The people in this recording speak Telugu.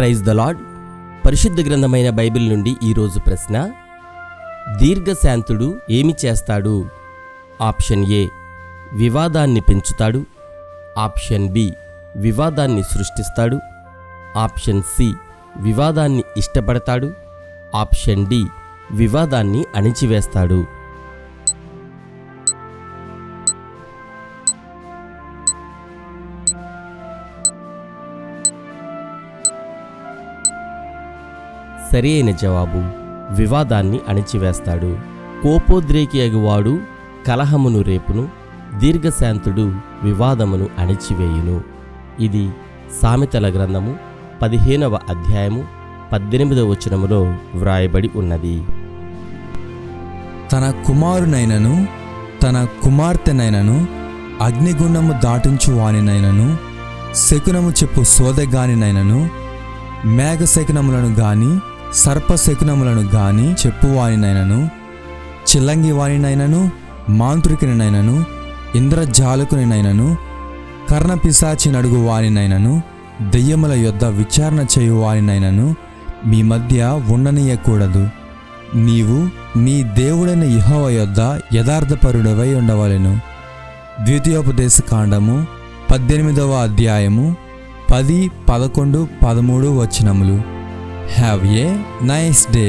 ప్రైజ్ ద లాడ్ పరిశుద్ధ గ్రంథమైన బైబిల్ నుండి ఈరోజు ప్రశ్న. దీర్ఘశాంతుడు ఏమి చేస్తాడు? ఆప్షన్ ఏ వివాదాన్ని పెంచుతాడు. ఆప్షన్ బి వివాదాన్ని సృష్టిస్తాడు. ఆప్షన్ సి వివాదాన్ని ఇష్టపడతాడు. ఆప్షన్ డి వివాదాన్ని అణిచివేస్తాడు. సరి అయిన జవాబు. వివాదాన్ని అణిచివేస్తాడు. కోపోద్రేకి అగువాడు కలహమును రేపును దీర్ఘశాంతుడు వివాదమును అణిచివేయును. ఇది సామెతల గ్రంథము పదిహేనవ అధ్యాయము పద్దెనిమిదవ వచనములో వ్రాయబడి ఉన్నది. తన కుమారునైనను తన కుమార్తెనైనను అగ్నిగుండము దాటించు వానినైనను శకునము చెప్పు సోదగానినైనను మేఘశకునములను గాని సర్పశకునములను గాని చెప్పువానినైనను చిల్లంగి వానినైనను మాంత్రికునినైనను ఇంద్రజాలకునినైనను కర్ణపిశాచి నడుగు వానినైనను దెయ్యముల యొద్ద విచారణ చేయువారినైనను మీ మధ్య ఉండనీయకూడదు. నీవు నీ దేవుడైన యెహోవా యొద్ద యథార్థపరుడవై ఉండవలెను. ద్వితీయోపదేశ కాండము పద్దెనిమిదవ అధ్యాయము పది పదకొండు పదమూడు వచనములు. Have a nice day